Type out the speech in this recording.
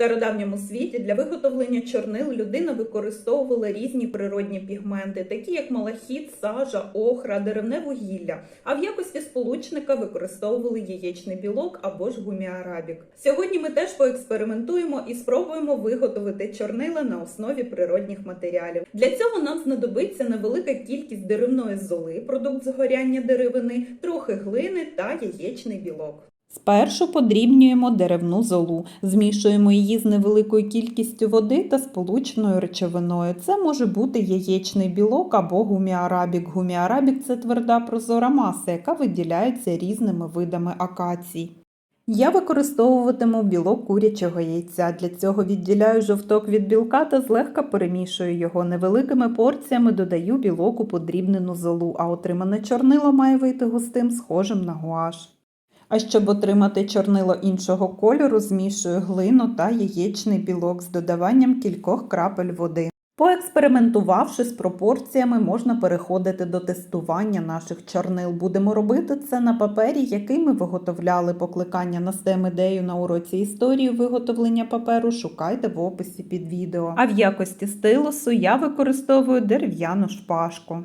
стародавньому світі для виготовлення чорнил людина використовувала різні природні пігменти, такі як малахіт, сажа, охра, деревне вугілля. А в якості сполучника використовували яєчний білок або ж гуміарабік. Сьогодні ми теж поекспериментуємо і спробуємо виготовити чорнила на основі природних матеріалів. Для цього нам знадобиться невелика кількість деревної золи, продукт згоряння деревини, трохи глини та яєчний білок. Спершу подрібнюємо деревну золу, змішуємо її з невеликою кількістю води та сполученою речовиною. Це може бути яєчний білок або гуміарабік. Гуміарабік це тверда прозора маса, яка виділяється різними видами акацій. Я використовуватиму білок курячого яйця. Для цього відділяю жовток від білка та злегка перемішую його. Невеликими порціями додаю білок у подрібнену золу, а отримане чорнило має вийти густим, схожим на гуаш. А щоб отримати чорнило іншого кольору, змішую глину та яєчний білок з додаванням кількох крапель води. Поекспериментувавши з пропорціями, можна переходити до тестування наших чорнил. Будемо робити це на папері, який ми виготовляли. Покликання на STEM ідею на уроці історії виготовлення паперу шукайте в описі під відео. А в якості стилусу я використовую дерев'яну шпажку.